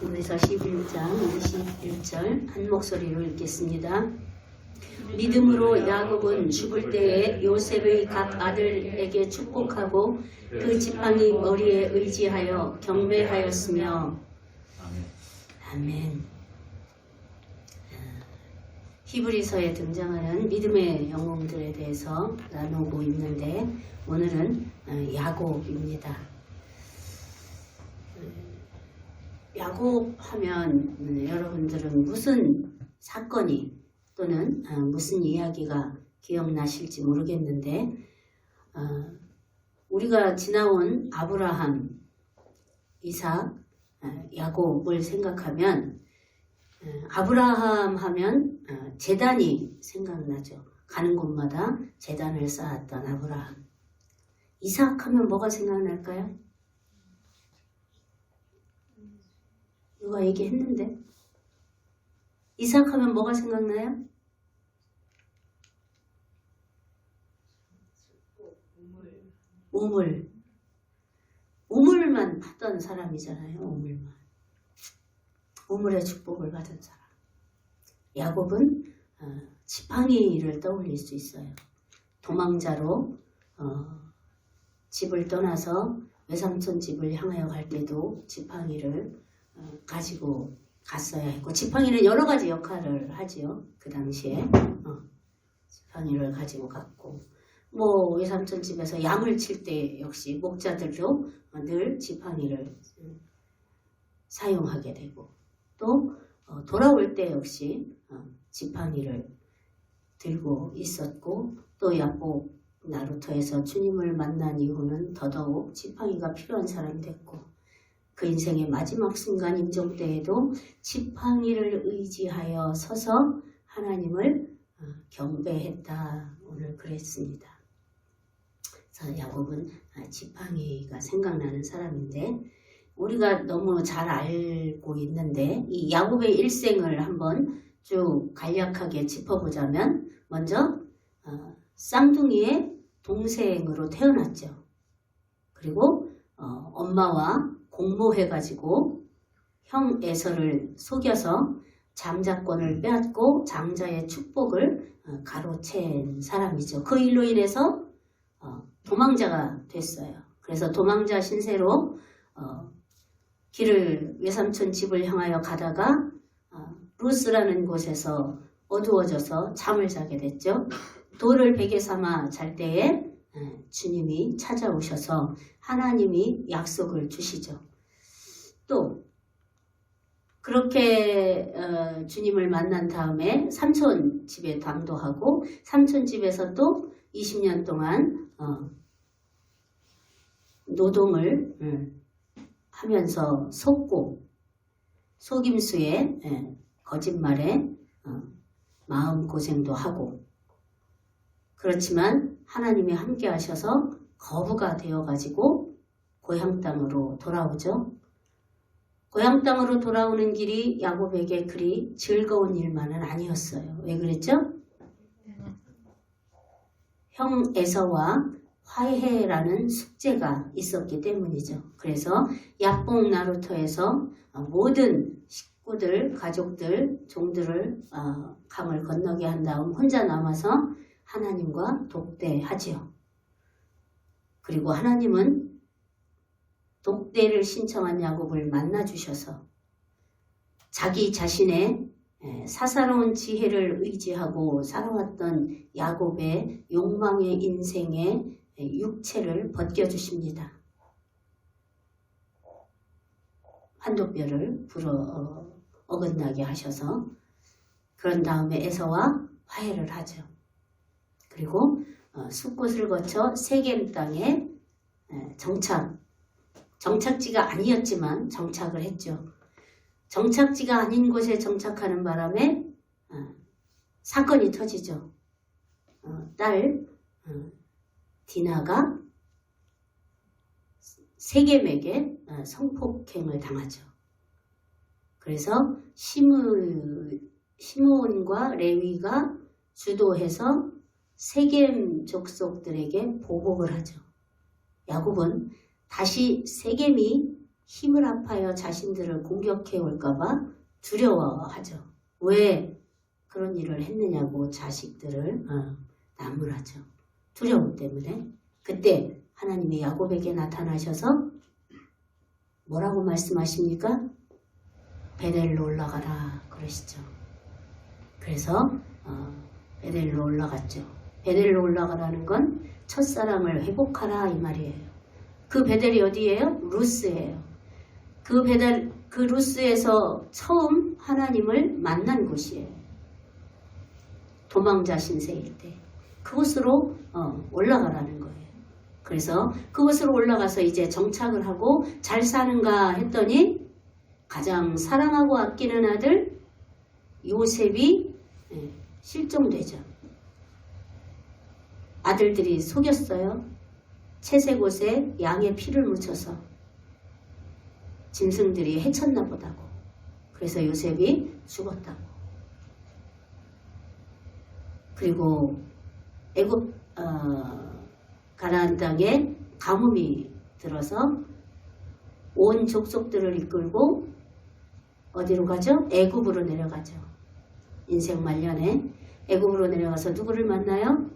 히브리서 11장 21절 한 목소리로 읽겠습니다. 믿음으로 야곱은 죽을 때에 요셉의 각 아들에게 축복하고 그 지팡이 머리에 의지하여 경배하였으며 아멘. 아멘. 히브리서에 등장하는 믿음의 영웅들에 대해서 나누고 있는데 오늘은 어, 야곱입니다. 음, 야곱 하면 음, 여러분들은 무슨 사건이 또는 어, 무슨 이야기가 기억나실지 모르겠는데 어, 우리가 지나온 아브라함, 이삭, 어, 야곱을 생각하면 어, 아브라함 하면 어, 재단이 생각나죠. 가는 곳마다 재단을 쌓았던 아브라함. 이삭 하면 뭐가 생각날까요? 누가 얘기했는데? 이삭 하면 뭐가 생각나요? 우물. 우물만 하던 사람이잖아요. 우물만. 우물의 축복을 받은 사람. 야곱은 어, 지팡이를 떠올릴 수 있어요. 도망자로 어, 집을 떠나서 외삼촌 집을 향하여 갈 때도 지팡이를 어, 가지고 갔어야 했고 지팡이는 여러 가지 역할을 하지요. 그 당시에. 어, 지팡이를 가지고 갔고. 뭐 외삼촌 집에서 양을 칠 때 역시 목자들도 어, 늘 지팡이를 음, 사용하게 되고 또 어, 돌아올 때 역시 어, 지팡이를 들고 있었고 또 야곱 나루터에서 주님을 만난 이후는 더더욱 지팡이가 필요한 사람이 됐고 그 인생의 마지막 순간 임종 때에도 지팡이를 의지하여 서서 하나님을 어, 경배했다 오늘 그랬습니다. 야곱은 아, 지팡이가 생각나는 사람인데 우리가 너무 잘 알고 있는데 이 야곱의 일생을 한번 쭉 간략하게 짚어보자면 먼저 어, 쌍둥이의 동생으로 태어났죠. 그리고 어, 엄마와 공모해가지고 형 에서를 속여서 장자권을 빼앗고 장자의 축복을 어, 가로챈 사람이죠. 그 일로 인해서 어, 도망자가 됐어요. 그래서 도망자 신세로 어, 길을 외삼촌 집을 향하여 가다가 어, 루스라는 곳에서 어두워져서 잠을 자게 됐죠. 돌을 베개 삼아 잘 때에 에, 주님이 찾아오셔서 하나님이 약속을 주시죠. 또 그렇게 어, 주님을 만난 다음에 삼촌 집에 당도하고 삼촌 집에서 또 20년 동안 어, 노동을 음, 하면서 속고 속임수에 예, 거짓말에 어, 마음 고생도 하고 그렇지만 하나님이 함께 하셔서 거부가 되어 가지고 고향 땅으로 돌아오죠. 고향 땅으로 돌아오는 길이 야곱에게 그리 즐거운 일만은 아니었어요. 왜 그랬죠? 형 에서와 화해라는 숙제가 있었기 때문이죠. 그래서 약봉 나루터에서 모든 식구들, 가족들, 종들을 어, 강을 건너게 한 다음 혼자 남아서 하나님과 독대하지요. 그리고 하나님은 독대를 신청한 야곱을 만나 주셔서 자기 자신의 에, 사사로운 지혜를 의지하고 살아왔던 야곱의 욕망의 인생의 에, 육체를 벗겨주십니다. 환도뼈를 불어 어, 어긋나게 하셔서 그런 다음에 에서와 화해를 하죠. 그리고 어, 숲곳을 거쳐 세겜 땅에 에, 정착 정착지가 아니었지만 정착을 했죠. 정착지가 아닌 곳에 정착하는 바람에 어, 사건이 터지죠. 어, 딸 어, 디나가 세겜에게 어, 성폭행을 당하죠. 그래서 시므, 시므온과 레위가 주도해서 세겜 족속들에게 보복을 하죠. 야곱은 다시 세겜이 힘을 합하여 자신들을 공격해 올까봐 두려워하죠. 왜 그런 일을 했느냐고 자식들을 어, 나무라죠. 두려움 때문에. 그때 하나님이 야곱에게 나타나셔서 뭐라고 말씀하십니까? 베델로 올라가라 그러시죠. 그래서 어, 베델로 올라갔죠. 베델로 올라가라는 건 첫사랑을 회복하라 이 말이에요. 그 베델이 어디예요? 루스예요. 그 베델 그 루스에서 처음 하나님을 만난 곳이에요. 도망자 신세일 때 그곳으로 어, 올라가라는 거예요. 그래서 그곳으로 올라가서 이제 정착을 하고 잘 사는가 했더니 가장 사랑하고 아끼는 아들 요셉이 예, 실종되죠. 아들들이 속였어요. 채색 옷에 양의 피를 묻혀서 짐승들이 해쳤나 보다고. 그래서 요셉이 죽었다고. 그리고 애굽 어, 가나안 땅에 가뭄이 들어서 온 족속들을 이끌고 어디로 가죠? 애굽으로 내려가죠. 인생 말년에 애굽으로 내려가서 누구를 만나요?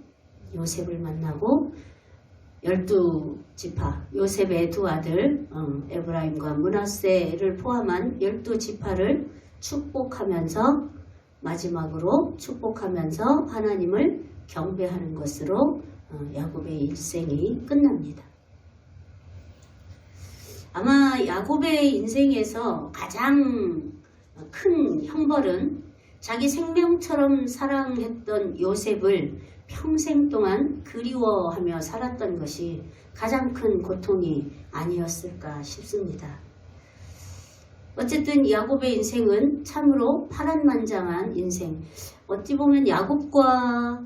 요셉을 만나고 열두 지파 요셉의 두 아들 어, 에브라임과 문하세를 포함한 열두 지파를 축복하면서 마지막으로 축복하면서 하나님을 경배하는 것으로 어, 야곱의 일생이 끝납니다. 아마 야곱의 인생에서 가장 큰 형벌은 자기 생명처럼 사랑했던 요셉을 평생 동안 그리워하며 살았던 것이 가장 큰 고통이 아니었을까 싶습니다. 어쨌든 야곱의 인생은 참으로 파란만장한 인생. 어찌 보면 야곱과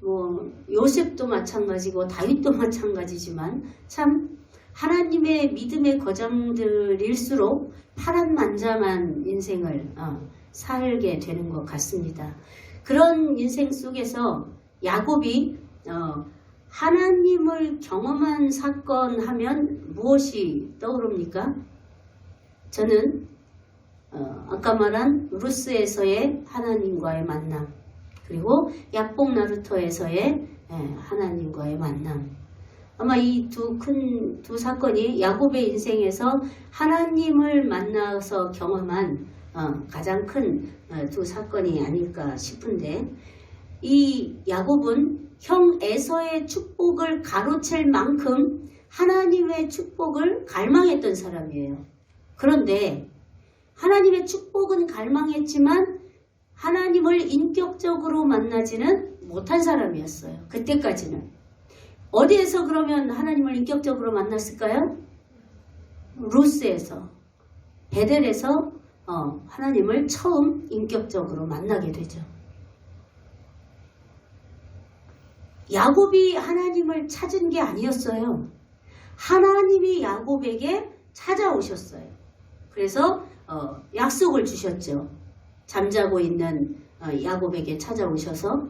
뭐 요셉도 마찬가지고 다윗도 마찬가지지만 참 하나님의 믿음의 거장들일수록 파란만장한 인생을 어, 살게 되는 것 같습니다. 그런 인생 속에서 야곱이 어, 하나님을 경험한 사건 하면 무엇이 떠오릅니까? 저는 어, 아까 말한 루스에서의 하나님과의 만남 그리고 약복 나루토에서의 예, 하나님과의 만남 아마 이 두큰두 사건이 야곱의 인생에서 하나님을 만나서 경험한 어, 가장 큰 두 사건이 아닐까 싶은데 이 야곱은 형 에서의 축복을 가로챌 만큼 하나님의 축복을 갈망했던 사람이에요. 그런데 하나님의 축복은 갈망했지만 하나님을 인격적으로 만나지는 못한 사람이었어요. 그때까지는. 어디에서 그러면 하나님을 인격적으로 만났을까요? 루스에서, 베델에서 어, 하나님을 처음 인격적으로 만나게 되죠. 야곱이 하나님을 찾은 게 아니었어요. 하나님이 야곱에게 찾아오셨어요. 그래서 어, 약속을 주셨죠. 잠자고 있는 어, 야곱에게 찾아오셔서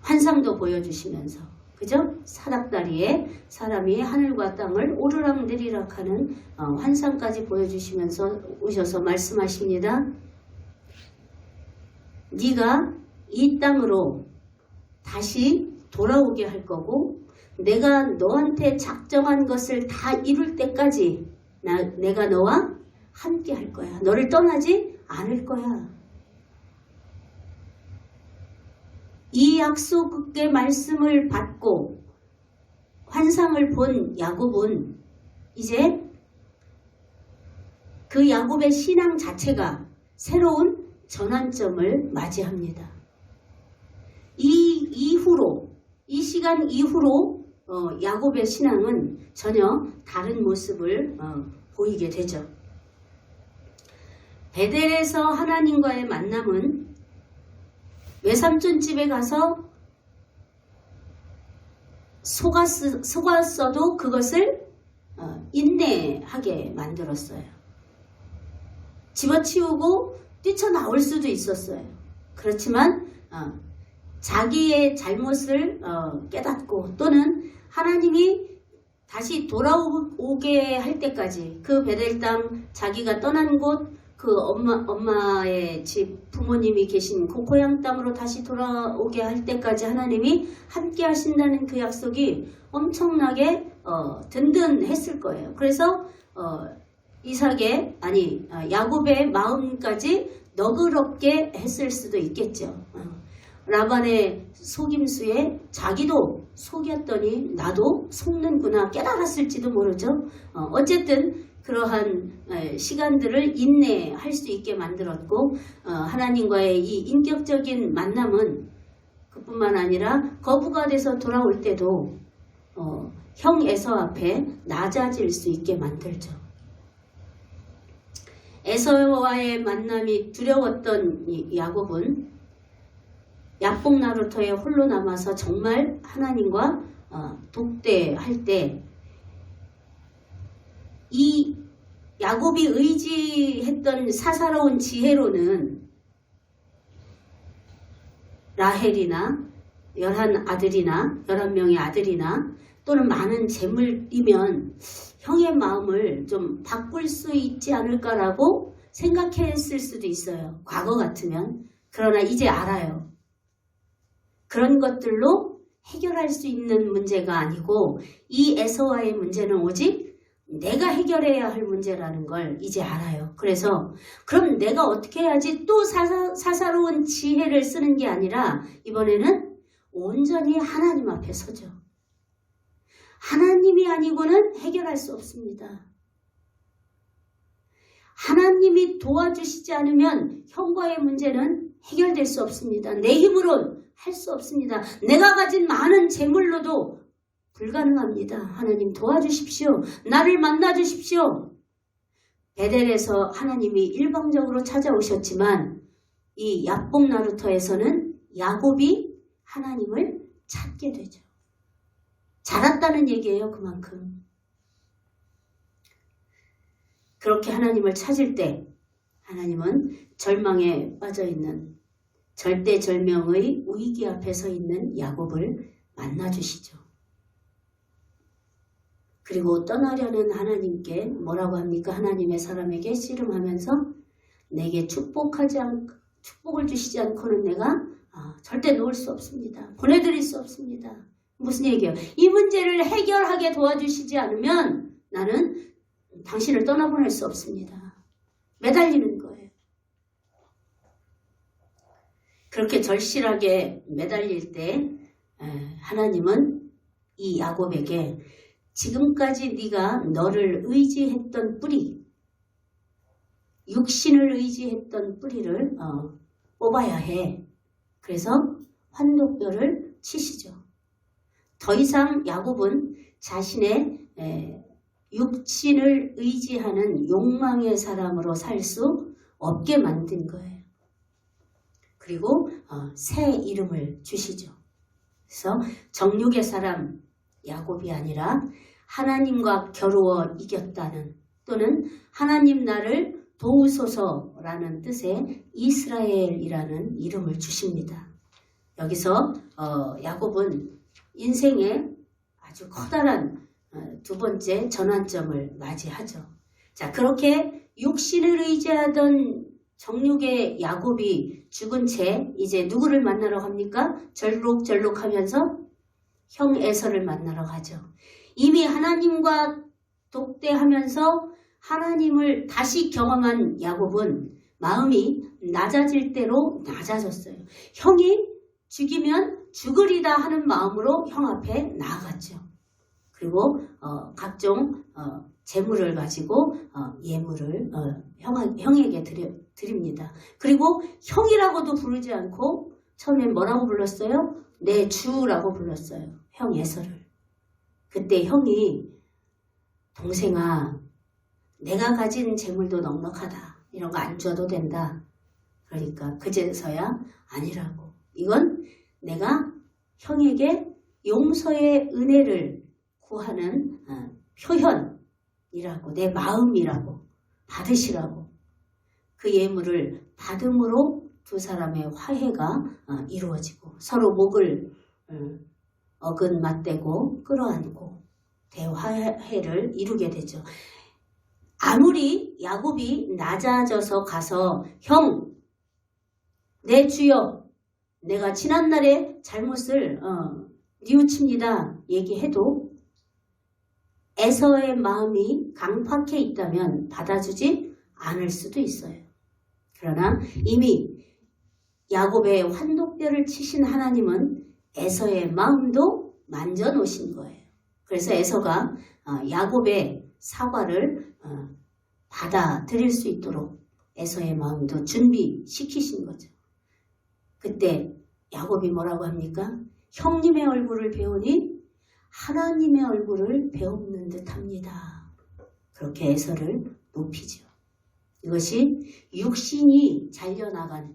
환상도 보여주시면서 그죠? 사닥다리에 사람이 하늘과 땅을 오르락 내리락 하는 어, 환상까지 보여주시면서 오셔서 말씀하십니다. 네가 이 땅으로 다시 돌아오게 할 거고 내가 너한테 작정한 것을 다 이룰 때까지 나, 내가 너와 함께 할 거야. 너를 떠나지 않을 거야. 이 약속의 말씀을 받고 환상을 본 야곱은 이제 그 야곱의 신앙 자체가 새로운 전환점을 맞이합니다. 이 이후로 이 시간 이후로 어, 야곱의 신앙은 전혀 다른 모습을 어, 보이게 되죠. 베델에서 하나님과의 만남은 외삼촌 집에 가서 속았, 속았어도 그것을 어, 인내하게 만들었어요. 집어치우고 뛰쳐나올 수도 있었어요. 그렇지만 어, 자기의 잘못을 어, 깨닫고 또는 하나님이 다시 돌아오게 할 때까지 그 베델 땅 자기가 떠난 곳 그 엄마 엄마의 집 부모님이 계신 그 고향 땅으로 다시 돌아오게 할 때까지 하나님이 함께 하신다는 그 약속이 엄청나게 어, 든든했을 거예요. 그래서 어, 이삭의 아니 아, 야곱의 마음까지 너그럽게 했을 수도 있겠죠. 어. 라반의 속임수에 자기도 속였더니 나도 속는구나 깨달았을지도 모르죠. 어, 어쨌든 그러한 에, 시간들을 인내할 수 있게 만들었고 어, 하나님과의 이 인격적인 만남은 그뿐만 아니라 거부가 돼서 돌아올 때도 어, 형 에서 앞에 낮아질 수 있게 만들죠. 에서와의 만남이 두려웠던 이 야곱은 야뽕 나루터에 홀로 남아서 정말 하나님과 어, 독대할 때 이 야곱이 의지했던 사사로운 지혜로는 라헬이나 열한 아들이나 열한 명의 아들이나 또는 많은 재물이면 형의 마음을 좀 바꿀 수 있지 않을까라고 생각했을 수도 있어요. 과거 같으면. 그러나 이제 알아요. 그런 것들로 해결할 수 있는 문제가 아니고 이 에서와의 문제는 오직 내가 해결해야 할 문제라는 걸 이제 알아요. 그래서 그럼 내가 어떻게 해야지 또 사사, 사사로운 지혜를 쓰는 게 아니라 이번에는 온전히 하나님 앞에 서죠. 하나님이 아니고는 해결할 수 없습니다. 하나님이 도와주시지 않으면 형과의 문제는 해결될 수 없습니다. 내 힘으론 할 수 없습니다. 내가 가진 많은 재물로도 불가능합니다. 하나님 도와주십시오. 나를 만나 주십시오. 베델에서 하나님이 일방적으로 찾아오셨지만 이 야뽕 나루터에서는 야곱이 하나님을 찾게 되죠. 자랐다는 얘기예요, 그만큼. 그렇게 하나님을 찾을 때 하나님은 절망에 빠져 있는 절대절명의 위기 앞에 서 있는 야곱을 만나주시죠. 그리고 떠나려는 하나님께 뭐라고 합니까? 하나님의 사람에게 씨름하면서 내게 축복하지 않, 축복을 주시지 않고는 내가 아, 절대 놓을 수 없습니다. 보내드릴 수 없습니다. 무슨 얘기예요? 이 문제를 해결하게 도와주시지 않으면 나는 당신을 떠나보낼 수 없습니다. 매달리는 거예요. 그렇게 절실하게 매달릴 때 하나님은 이 야곱에게 지금까지 네가 너를 의지했던 뿌리, 육신을 의지했던 뿌리를 어, 뽑아야 해. 그래서 환독뼈를 치시죠. 더 이상 야곱은 자신의 에, 육신을 의지하는 욕망의 사람으로 살 수 없게 만든 거예요. 그리고 어, 새 이름을 주시죠. 그래서 정육의 사람 야곱이 아니라 하나님과 겨루어 이겼다는 또는 하나님 나를 도우소서라는 뜻의 이스라엘이라는 이름을 주십니다. 여기서 어, 야곱은 인생의 아주 커다란 어, 두 번째 전환점을 맞이하죠. 자 그렇게 육신을 의지하던 정육의 야곱이 죽은 채 이제 누구를 만나러 갑니까? 절룩절룩하면서 형 에서를 만나러 가죠. 이미 하나님과 독대하면서 하나님을 다시 경험한 야곱은 마음이 낮아질 대로 낮아졌어요. 형이 죽이면 죽으리다 하는 마음으로 형 앞에 나아갔죠. 그리고 어, 각종 어, 재물을 가지고 어, 예물을 어, 형, 형에게 드려, 드립니다. 그리고 형이라고도 부르지 않고 처음에 뭐라고 불렀어요? 내 주라고 불렀어요. 형 예서를. 그때 형이 동생아 내가 가진 재물도 넉넉하다. 이런 거 안 줘도 된다. 그러니까 그제서야 아니라고. 이건 내가 형에게 용서의 은혜를 구하는 어, 표현 이라고 내 마음이라고 받으시라고 그 예물을 받음으로 두 사람의 화해가 어, 이루어지고 서로 목을 어, 어근 맞대고 끌어안고 대화해를 이루게 되죠. 아무리 야곱이 낮아져서 가서 형, 내 주여, 내가 지난날의 잘못을 어, 뉘우칩니다 얘기해도 에서의 마음이 강팍해 있다면 받아주지 않을 수도 있어요. 그러나 이미 야곱의 환독뼈를 치신 하나님은 에서의 마음도 만져 놓으신 거예요. 그래서 에서가 어, 야곱의 사과를 어, 받아들일 수 있도록 에서의 마음도 준비시키신 거죠. 그때 야곱이 뭐라고 합니까? 형님의 얼굴을 배우니 하나님의 얼굴을 배우는 듯 합니다. 그렇게 에서를 높이죠. 이것이 육신이 잘려나간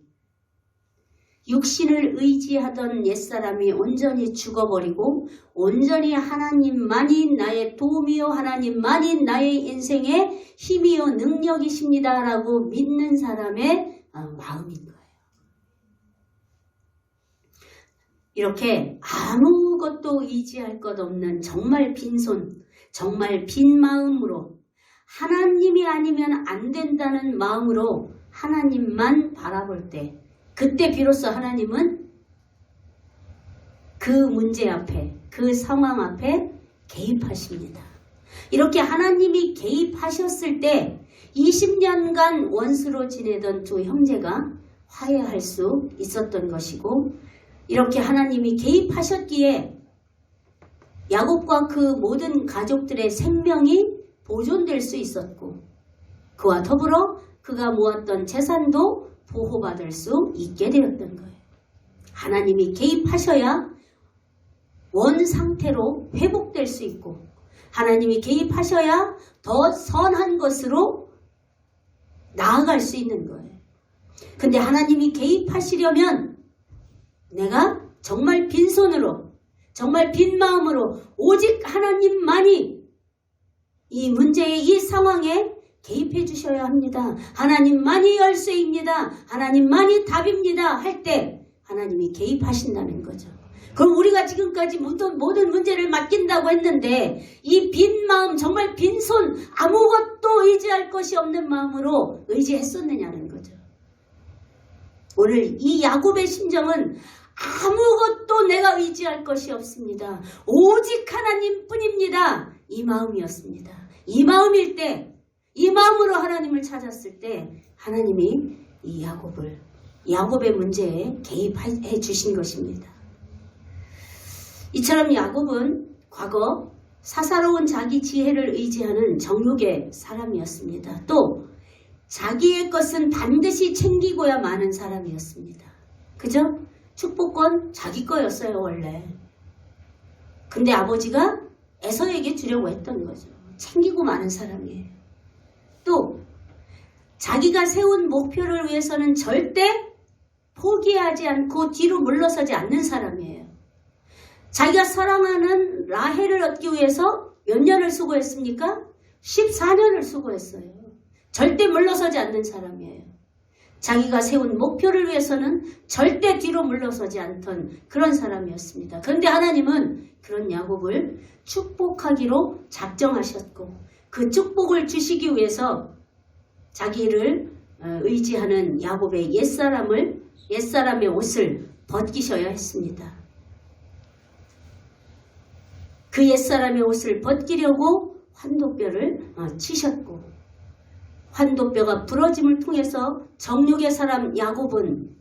육신을 의지하던 옛사람이 온전히 죽어버리고 온전히 하나님만이 나의 도움이요 하나님만이 나의 인생의 힘이요 능력이십니다 라고 믿는 사람의 어, 마음인 거예요. 이렇게 아무것도 의지할 것 없는 정말 빈손, 정말 빈 마음으로 하나님이 아니면 안 된다는 마음으로 하나님만 바라볼 때 그때 비로소 하나님은 그 문제 앞에 그 상황 앞에 개입하십니다. 이렇게 하나님이 개입하셨을 때 20년간 원수로 지내던 두 형제가 화해할 수 있었던 것이고 이렇게 하나님이 개입하셨기에 야곱과 그 모든 가족들의 생명이 보존될 수 있었고 그와 더불어 그가 모았던 재산도 보호받을 수 있게 되었던 거예요. 하나님이 개입하셔야 원 상태로 회복될 수 있고 하나님이 개입하셔야 더 선한 것으로 나아갈 수 있는 거예요. 근데 하나님이 개입하시려면 내가 정말 빈손으로 정말 빈 마음으로 오직 하나님만이 이 문제의 이 상황에 개입해 주셔야 합니다. 하나님만이 열쇠입니다. 하나님만이 답입니다. 할 때 하나님이 개입하신다는 거죠. 그럼 우리가 지금까지 모든, 모든 문제를 맡긴다고 했는데 이 빈 마음 정말 빈손 아무것도 의지할 것이 없는 마음으로 의지했었느냐는 거죠. 오늘 이 야곱의 심정은 아무것도 내가 의지할 것이 없습니다. 오직 하나님 뿐입니다. 이 마음이었습니다. 이 마음일 때, 이 마음으로 하나님을 찾았을 때 하나님이 이 야곱을 야곱의 문제에 개입해 주신 것입니다. 이처럼 야곱은 과거 사사로운 자기 지혜를 의지하는 정욕의 사람이었습니다. 또 자기의 것은 반드시 챙기고야 마는 사람이었습니다. 그죠? 축복권 자기 거였어요, 원래. 근데 아버지가 에서에게 주려고 했던 거죠. 챙기고 마는 사람이에요. 또 자기가 세운 목표를 위해서는 절대 포기하지 않고 뒤로 물러서지 않는 사람이에요. 자기가 사랑하는 라헬을 얻기 위해서 몇 년을 수고했습니까? 14년을 수고했어요. 절대 물러서지 않는 사람이에요. 자기가 세운 목표를 위해서는 절대 뒤로 물러서지 않던 그런 사람이었습니다. 그런데 하나님은 그런 야곱을 축복하기로 작정하셨고 그 축복을 주시기 위해서 자기를 어, 의지하는 야곱의 옛사람을 옛사람의 옷을 벗기셔야 했습니다. 그 옛사람의 옷을 벗기려고 환도뼈를 어, 치셨고 환도뼈가 부러짐을 통해서 정욕의 사람 야곱은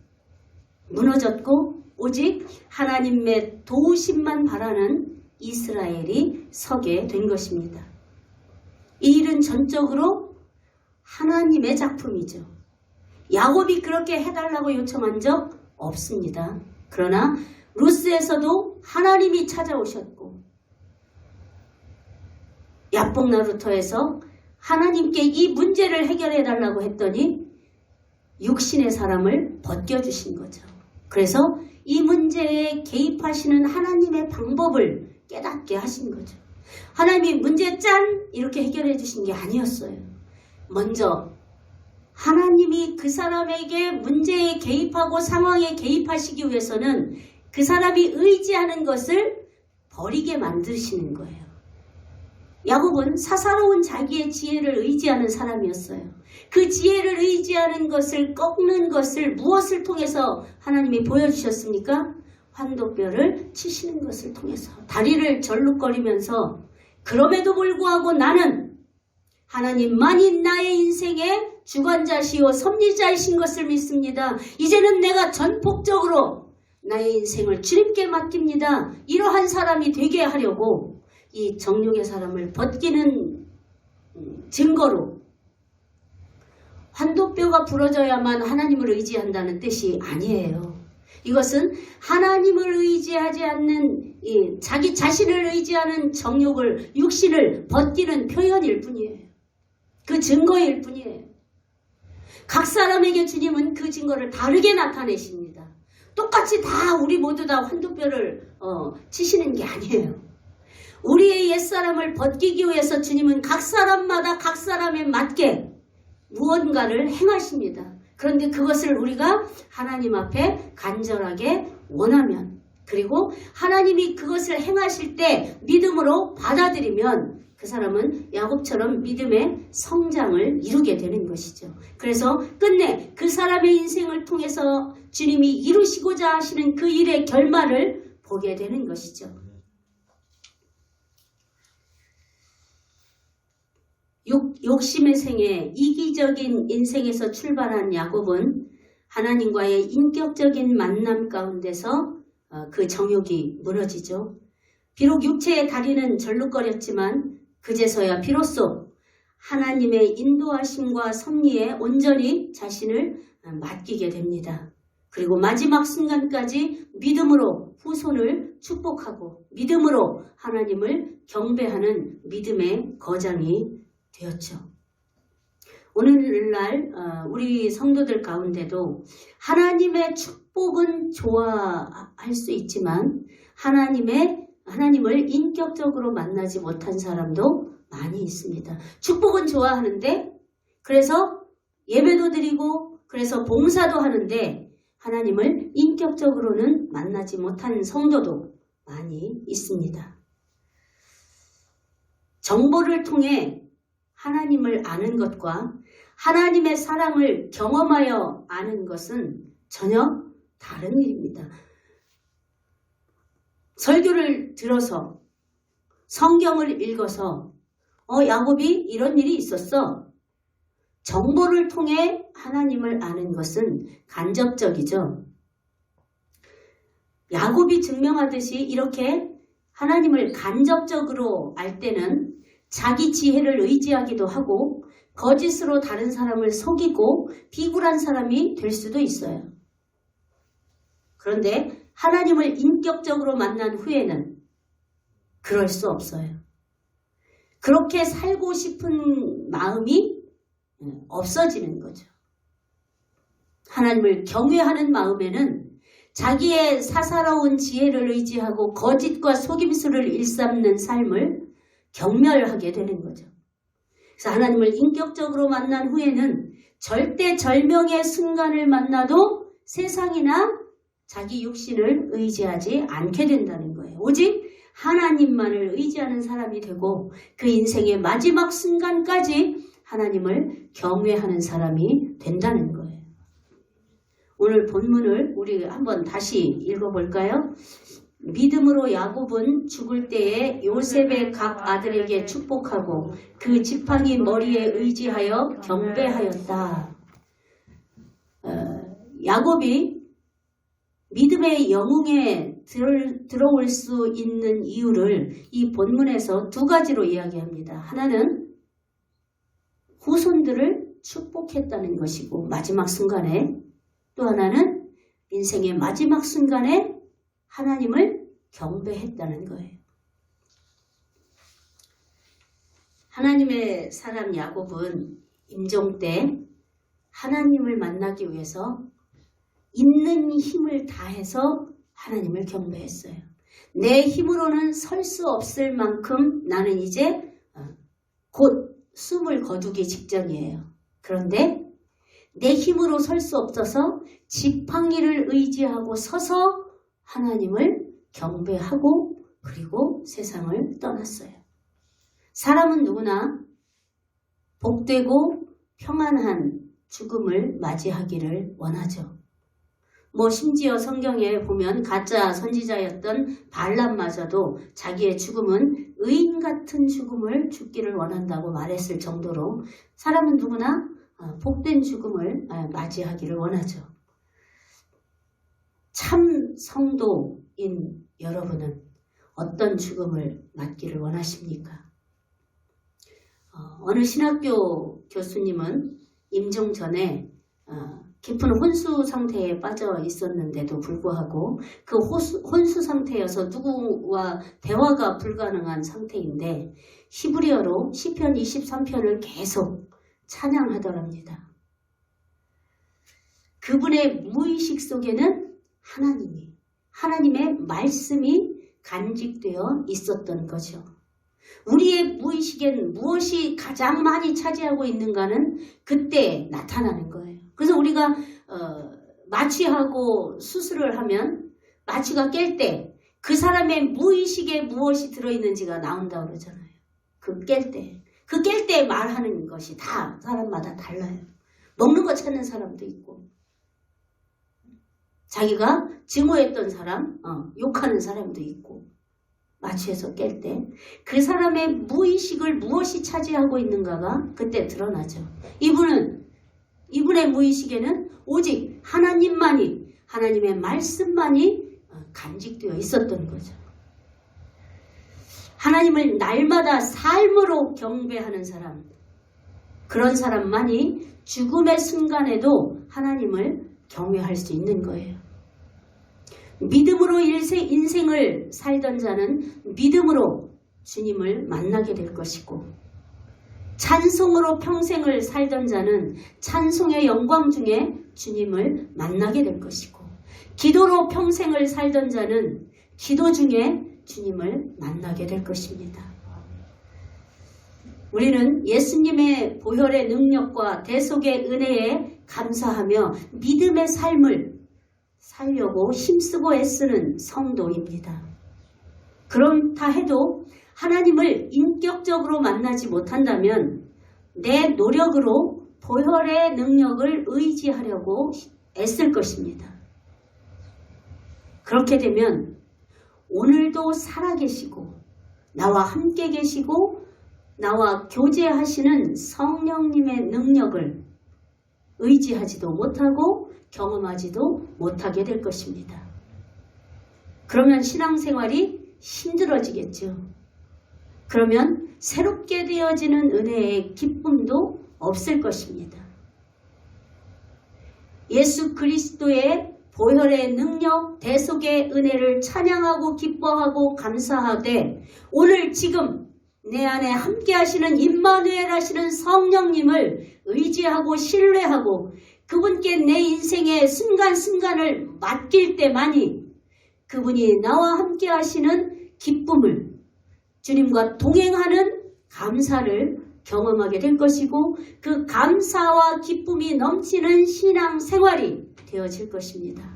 무너졌고 오직 하나님의 도우심만 바라는 이스라엘이 서게 된 것입니다. 이 일은 전적으로 하나님의 작품이죠. 야곱이 그렇게 해달라고 요청한 적 없습니다. 그러나 루스에서도 하나님이 찾아오셨고 야복나루터에서 하나님께 이 문제를 해결해 달라고 했더니 육신의 사람을 벗겨주신 거죠. 그래서 이 문제에 개입하시는 하나님의 방법을 깨닫게 하신 거죠. 하나님이 문제 짠 이렇게 해결해 주신 게 아니었어요. 먼저 하나님이 그 사람에게 문제에 개입하고 상황에 개입하시기 위해서는 그 사람이 의지하는 것을 버리게 만드시는 거예요. 야곱은 사사로운 자기의 지혜를 의지하는 사람이었어요. 그 지혜를 의지하는 것을 꺾는 것을 무엇을 통해서 하나님이 보여주셨습니까? 환도뼈를 치시는 것을 통해서 다리를 절룩거리면서 그럼에도 불구하고 나는 하나님만이 나의 인생의 주관자시오 섭리자이신 것을 믿습니다. 이제는 내가 전폭적으로 나의 인생을 주님께 맡깁니다. 이러한 사람이 되게 하려고 이 정욕의 사람을 벗기는 음, 증거로 환도뼈가 부러져야만 하나님을 의지한다는 뜻이 아니에요. 이것은 하나님을 의지하지 않는 이 자기 자신을 의지하는 정욕을 육신을 벗기는 표현일 뿐이에요. 그 증거일 뿐이에요. 각 사람에게 주님은 그 증거를 다르게 나타내십니다. 똑같이 다 우리 모두 다 환도뼈를 어, 치시는 게 아니에요. 우리의 옛사람을 벗기기 위해서 주님은 각 사람마다 각 사람에 맞게 무언가를 행하십니다. 그런데 그것을 우리가 하나님 앞에 간절하게 원하면 그리고 하나님이 그것을 행하실 때 믿음으로 받아들이면 그 사람은 야곱처럼 믿음의 성장을 이루게 되는 것이죠. 그래서 끝내 그 사람의 인생을 통해서 주님이 이루시고자 하시는 그 일의 결말을 보게 되는 것이죠. 욕, 욕심의 생에 이기적인 인생에서 출발한 야곱은 하나님과의 인격적인 만남 가운데서 어, 그 정욕이 무너지죠. 비록 육체의 다리는 절룩거렸지만 그제서야 비로소 하나님의 인도하심과 섭리에 온전히 자신을 어, 맡기게 됩니다. 그리고 마지막 순간까지 믿음으로 후손을 축복하고 믿음으로 하나님을 경배하는 믿음의 거장이 되었죠. 오늘날 어, 우리 성도들 가운데도 하나님의 축복은 좋아할 수 있지만 하나님의 하나님을 인격적으로 만나지 못한 사람도 많이 있습니다. 축복은 좋아하는데 그래서 예배도 드리고 그래서 봉사도 하는데 하나님을 인격적으로는 만나지 못한 성도도 많이 있습니다. 정보를 통해 하나님을 아는 것과 하나님의 사랑을 경험하여 아는 것은 전혀 다른 일입니다. 설교를 들어서 성경을 읽어서 어 야곱이 이런 일이 있었어. 정보를 통해 하나님을 아는 것은 간접적이죠. 야곱이 증명하듯이 이렇게 하나님을 간접적으로 알 때는 자기 지혜를 의지하기도 하고 거짓으로 다른 사람을 속이고 비굴한 사람이 될 수도 있어요. 그런데 하나님을 인격적으로 만난 후에는 그럴 수 없어요. 그렇게 살고 싶은 마음이 없어지는 거죠. 하나님을 경외하는 마음에는 자기의 사사로운 지혜를 의지하고 거짓과 속임수를 일삼는 삶을 경멸하게 되는 거죠. 그래서 하나님을 인격적으로 만난 후에는 절대 절명의 순간을 만나도 세상이나 자기 육신을 의지하지 않게 된다는 거예요. 오직 하나님만을 의지하는 사람이 되고 그 인생의 마지막 순간까지 하나님을 경외하는 사람이 된다는 거예요. 오늘 본문을 우리 한번 다시 읽어볼까요? 믿음으로 야곱은 죽을 때에 요셉의 각 아들에게 축복하고 그 지팡이 머리에 의지하여 경배하였다. 어, 야곱이 믿음의 영웅에 들, 들어올 수 있는 이유를 이 본문에서 두 가지로 이야기합니다. 하나는 후손들을 축복했다는 것이고 마지막 순간에 또 하나는 인생의 마지막 순간에 하나님을 경배했다는 거예요. 하나님의 사람 야곱은 임종 때 하나님을 만나기 위해서 있는 힘을 다해서 하나님을 경배했어요. 내 힘으로는 설 수 없을 만큼 나는 이제 어, 곧 숨을 거두기 직전이에요. 그런데 내 힘으로 설 수 없어서 지팡이를 의지하고 서서 하나님을 경배하고 그리고 세상을 떠났어요. 사람은 누구나 복되고 평안한 죽음을 맞이하기를 원하죠. 뭐 심지어 성경에 보면 가짜 선지자였던 발람마저도 자기의 죽음은 의인 같은 죽음을 죽기를 원한다고 말했을 정도로 사람은 누구나 어, 복된 죽음을 어, 맞이하기를 원하죠. 참 성도인 여러분은 어떤 죽음을 맞기를 원하십니까? 어, 느 신학교 교수님은 임종 전에 어, 깊은 혼수 상태에 빠져 있었는데도 불구하고 그 호수, 혼수 상태여서 누구와 대화가 불가능한 상태인데 히브리어로 시편 23편을 계속 찬양하더랍니다. 그분의 무의식 속에는 하나님이 하나님의 말씀이 간직되어 있었던 거죠. 우리의 무의식엔 무엇이 가장 많이 차지하고 있는가는 그때 나타나는 거예요. 그래서 우리가 어, 마취하고 수술을 하면 마취가 깰 때 그 사람의 무의식에 무엇이 들어있는지가 나온다고 그러잖아요. 그 깰 때. 그 깰 때 말하는 것이 다 사람마다 달라요. 먹는 거 찾는 사람도 있고 자기가 증오했던 사람, 어, 욕하는 사람도 있고 마취해서 깰 때 그 사람의 무의식을 무엇이 차지하고 있는가가 그때 드러나죠. 이분은 이분의 무의식에는 오직 하나님만이 하나님의 말씀만이 어, 간직되어 있었던 거죠. 하나님을 날마다 삶으로 경배하는 사람 그런 사람만이 죽음의 순간에도 하나님을 경외할 수 있는 거예요. 믿음으로 인생을 살던 자는 믿음으로 주님을 만나게 될 것이고 찬송으로 평생을 살던 자는 찬송의 영광 중에 주님을 만나게 될 것이고 기도로 평생을 살던 자는 기도 중에 주님을 만나게 될 것입니다. 우리는 예수님의 보혈의 능력과 대속의 은혜에 감사하며 믿음의 삶을 살려고 힘쓰고 애쓰는 성도입니다. 그렇다 해도 하나님을 인격적으로 만나지 못한다면 내 노력으로 보혈의 능력을 의지하려고 애쓸 것입니다. 그렇게 되면 오늘도 살아계시고 나와 함께 계시고 나와 교제하시는 성령님의 능력을 의지하지도 못하고 경험하지도 못하게 될 것입니다. 그러면 신앙생활이 힘들어지겠죠. 그러면 새롭게 되어지는 은혜의 기쁨도 없을 것입니다. 예수 그리스도의 보혈의 능력, 대속의 은혜를 찬양하고 기뻐하고 감사하되 오늘 지금 내 안에 함께 하시는 임마누엘 하시는 성령님을 의지하고 신뢰하고 그분께 내 인생의 순간순간을 맡길 때만이 그분이 나와 함께 하시는 기쁨을 주님과 동행하는 감사를 경험하게 될 것이고 그 감사와 기쁨이 넘치는 신앙 생활이 되어질 것입니다.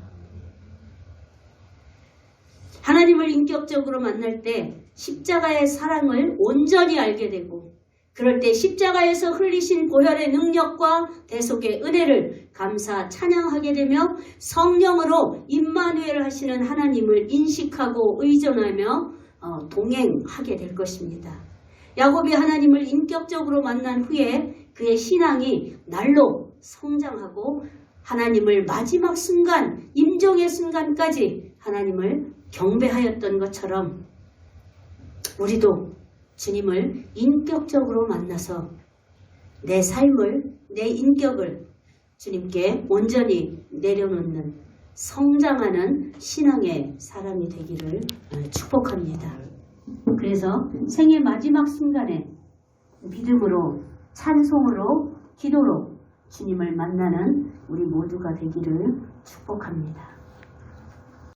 하나님을 인격적으로 만날 때 십자가의 사랑을 온전히 알게 되고 그럴 때 십자가에서 흘리신 보혈의 능력과 대속의 은혜를 감사 찬양하게 되며 성령으로 임마누엘 하시는 하나님을 인식하고 의존하며 어, 동행하게 될 것입니다. 야곱이 하나님을 인격적으로 만난 후에 그의 신앙이 날로 성장하고 하나님을 마지막 순간, 임종의 순간까지 하나님을 경배하였던 것처럼 우리도 주님을 인격적으로 만나서 내 삶을, 내 인격을 주님께 온전히 내려놓는 성장하는 신앙의 사람이 되기를 축복합니다. 그래서 생의 마지막 순간에 믿음으로, 찬송으로, 기도로 주님을 만나는 우리 모두가 되기를 축복합니다.